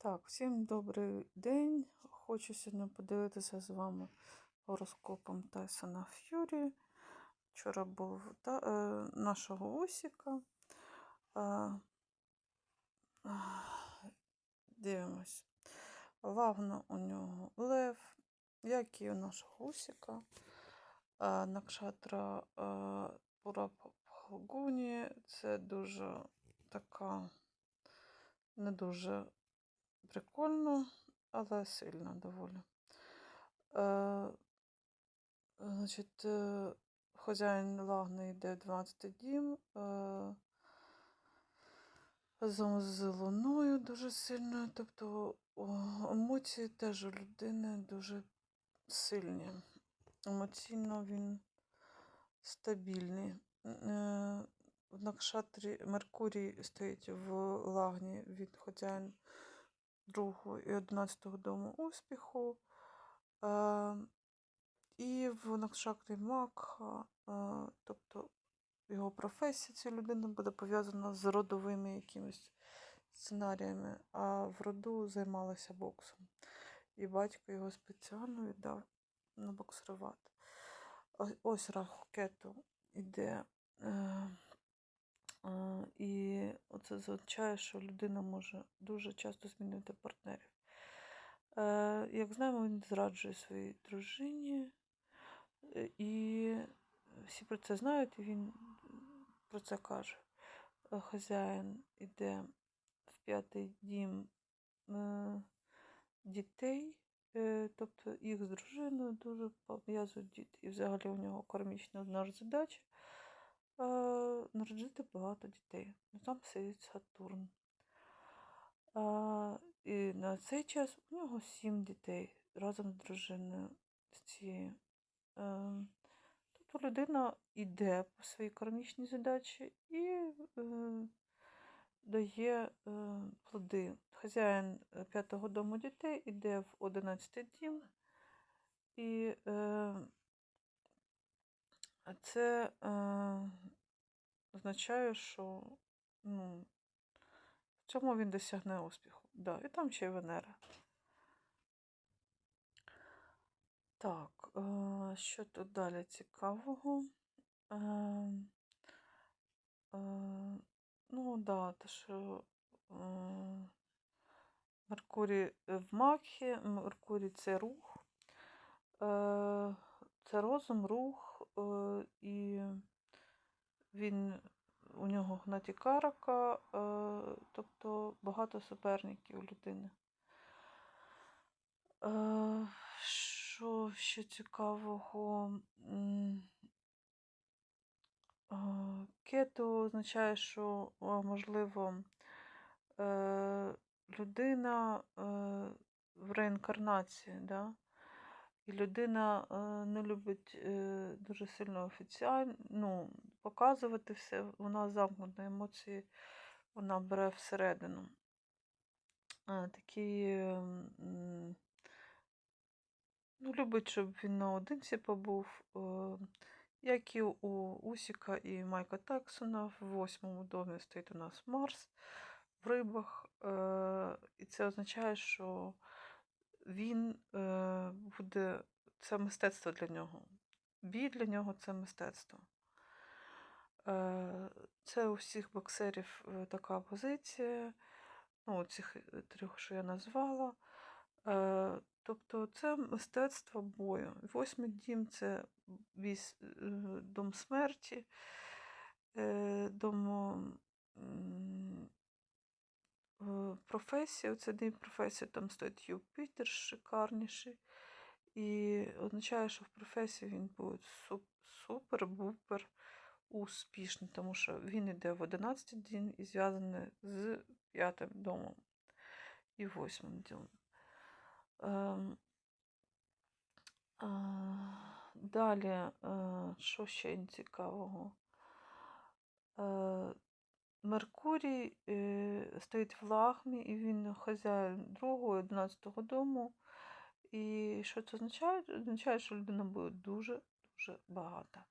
Так, всім добрий день. Хочу сьогодні поділитися з вами гороскопом Тайсона Ф'юрі. Вчора був та, е, нашого Усіка. Е, дивимось. Лагно у нього Лев, як і у нашого Усіка. Е, Накшатра е, Пура Це дуже така не дуже прикольно, але сильно доволі. Е, значить, е, хазяїн лагни йде в 12 дім. Е, разом з луною дуже сильно. Тобто емоції теж у людини дуже сильні. Емоційно він стабільний. Е, в Накшатрі Меркурій стоїть в лагні від хазяїн другого і одинадцятого дому успіху. Е, і в Накшатрі Макха, е, тобто його професія цієї людини буде пов'язана з родовими якимись сценаріями, а в роду займалася боксом. І батько його спеціально віддав на боксерувати. Ось- рахкету іде. Е, і це означає, що людина може дуже часто змінити партнерів. Е, як знаємо, він зраджує своїй дружині, і всі про це знають, і він про це каже. Е, Хазяїн іде в п'ятий дім дітей, тобто їх з дружиною дуже пов'язують діти. І взагалі у нього кармічна одна ж задача е, народити багато дітей. Ну, Там сидить Сатурн. А, і на цей час у нього сім дітей разом з дружиною з цією. Е, тобто людина йде по своїй кармічній задачі і е, дає е, плоди. Хазяїн е, п'ятого дому дітей іде в одинадцятий дім. І е, це е, означає, що ну, в цьому він досягне успіху. Да, і там ще й Венера. Так, е, що тут далі цікавого? Е, е, ну, да, те, що е, Меркурій в Макхі, Меркурій це рух, е, це розум, рух, е, і він у нього гнаті карака, е, тобто багато суперників у людини. Е, що ще цікавого? Е, Кету означає, що е, можливо е, людина е, в реінкарнації, да? І людина е, не любить е, дуже сильно офіціально ну, показувати все, вона замкнута емоції, вона бере всередину. Е, Такі ну, любить, щоб він наодинці побув. Як і у Усіка і Майка Таксона, в восьмому домі стоїть у нас Марс в рибах. І це означає, що він е, буде, це мистецтво для нього. Бій для нього це мистецтво. Е, Це у всіх боксерів е, така позиція, ну, цих е, трьох, що я назвала. Е, Тобто це мистецтво бою. Восьмий дім це вісь- е, дом смерті, дом м, е, професії. Оце день професії, там стоїть Юпітер шикарніший. І означає, що в професії він буде супер-бупер успішний, тому що він йде в 11 день і зв'язаний з п'ятим домом і восьмим домом. Ем, Далі, е, що ще цікавого? Меркурій е, стоїть в лагмі, і він хазяїн другого і одинадцятого дому. І що це означає? Означає, що людина буде дуже-дуже багата.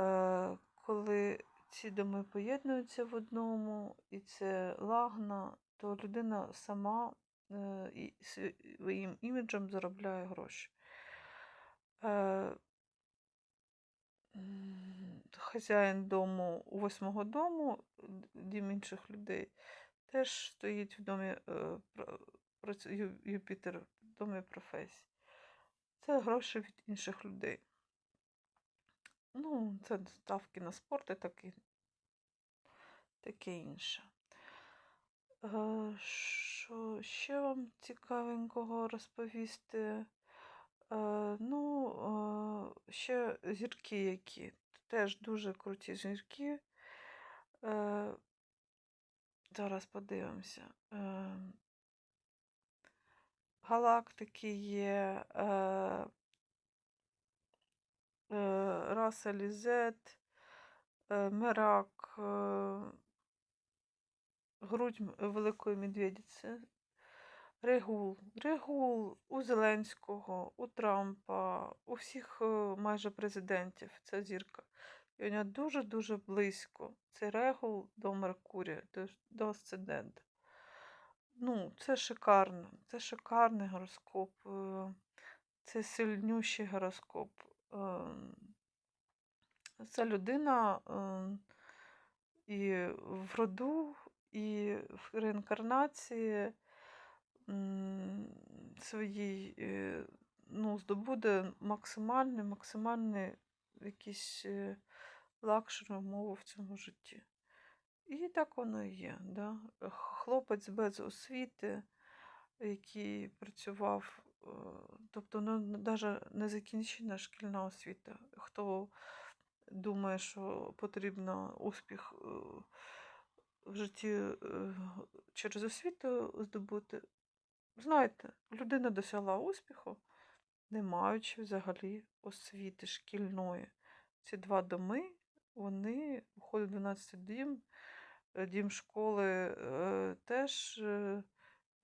Е, Коли ці доми поєднуються в одному, і це лагна, то людина сама е, і своїм іміджем заробляє гроші. Хазяїн дому восьмого дому, дім інших людей, теж стоїть в домі е, Юпітер в домі професії. Це гроші від інших людей. Ну, це ставки на спорт і таке, таке інше. Е, Що ще вам цікавенького розповісти? Е, Ну, ще зірки які. Теж дуже круті зірки. Е, Зараз подивимося. Е, Галактики є. Е, е, Раса Лізет, е, е, грудь Великої Медведиці, Регул. Регул у Зеленського, у Трампа, у всіх е, майже президентів ця зірка. І вона дуже-дуже близько. Це Регул до Меркурія, до, асцендента. Ну, це шикарно. Це шикарний гороскоп. е, Це сильнющий гороскоп. Ем, Ця людина ем, і в роду, і в реінкарнації своїй е, ну, здобуде максимальний, максимальний якийсь е, лакшері умови в цьому житті. І так воно і є. Да? Хлопець без освіти, який працював, е, тобто ну, навіть не закінчена шкільна освіта. Хто думає, що потрібно успіх в житті через освіту здобути, знаєте, людина досягла успіху, не маючи взагалі освіти шкільної. Ці два доми, вони входять в 12 дім, е, дім школи е, теж е,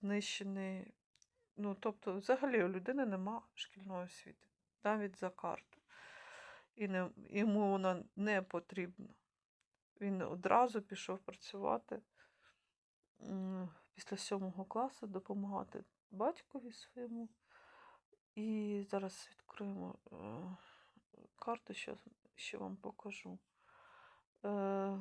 знищений. Ну, тобто, взагалі у людини нема шкільної освіти, навіть за карту. І не, йому вона не потрібна. Він одразу пішов працювати після сьомого класу, допомагати батькові своєму. І зараз відкриємо е, карту, що, що вам покажу. Е,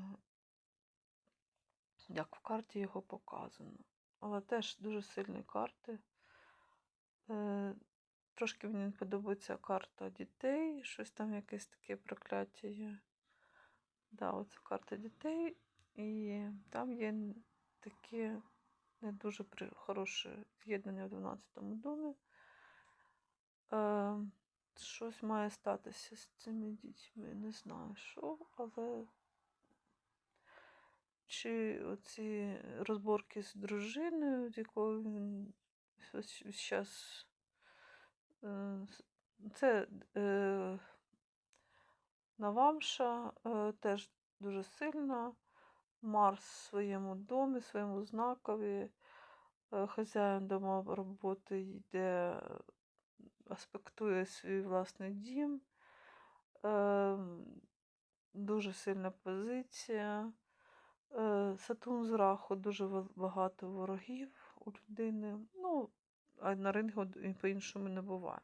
як в карті його показано. Але теж дуже сильні карти. Е, трошки мені подобається карта дітей, щось там якесь таке прокляття є. Да, оце карта дітей, і там є таке не дуже хороше з'єднання в 12-му домі. Е, щось має статися з цими дітьми. Не знаю що, але чи оці розборки з дружиною, з якою він зараз. Це е, Навамша е, теж дуже сильна. Марс в своєму домі, своєму знакові. Е, Хазяїн дома роботи йде, аспектує свій власний дім. Е, Дуже сильна позиція. Е, Сатурн з Раху дуже багато ворогів у людини. Ну, а на рингу по-іншому не буває.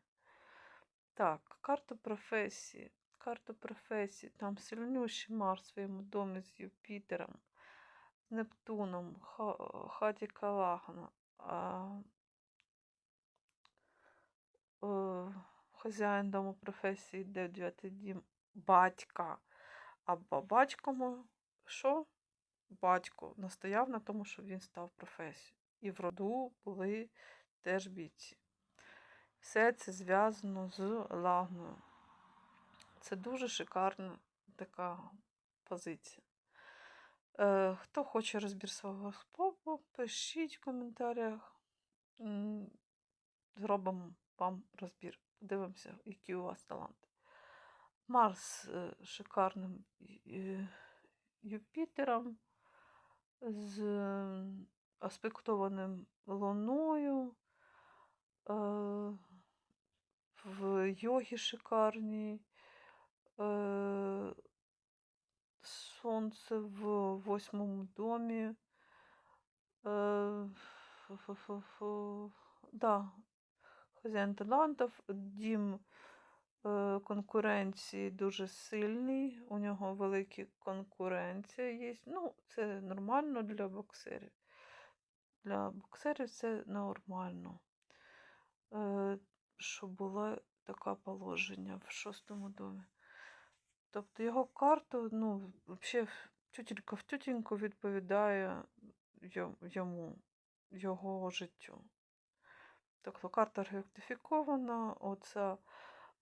Так, карта професії. Карта професії. Там сильнющий Марс в своєму домі з Юпітером, Нептуном, Ха- хаті Калагана. Е, хазяїн дому професії йде в дев'ятий дім батька. А ба- батькому що? Батько настояв на тому, щоб він став професією. І в роду були теж бійці. Все це зв'язано з лагною. Це дуже шикарна така позиція. Хто хоче розбір свого спобу, пишіть в коментарях. Зробимо вам розбір. Подивимося, які у вас таланти. Марс е, шикарним е, Юпітером з аспектованим Луною. Е, в йогі шикарній. Сонце в восьмому домі. Е, Фу-фу-фу-фу. Да. Хазяїн талантів, дім е, конкуренції дуже сильний, у нього велика конкуренція є. Ну, це нормально для боксерів. Для боксерів це нормально. Е, щоб було таке положення в шостому домі. Тобто його карта, ну, взагалі, тютелька в тютеньку відповідає йому, його життю. Тобто карта ректифікована, оце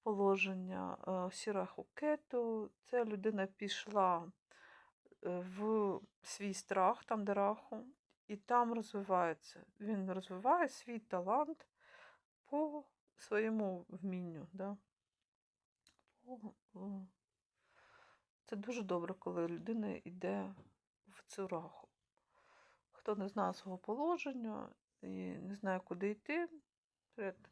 положення е, сіраху кету. Ця людина пішла е, в свій страх, там де раху, і там розвивається. Він розвиває свій талант по своєму вмінню. Да? О. Це дуже добре, коли людина йде в цю раху. Хто не знає свого положення і не знає, куди йти, перед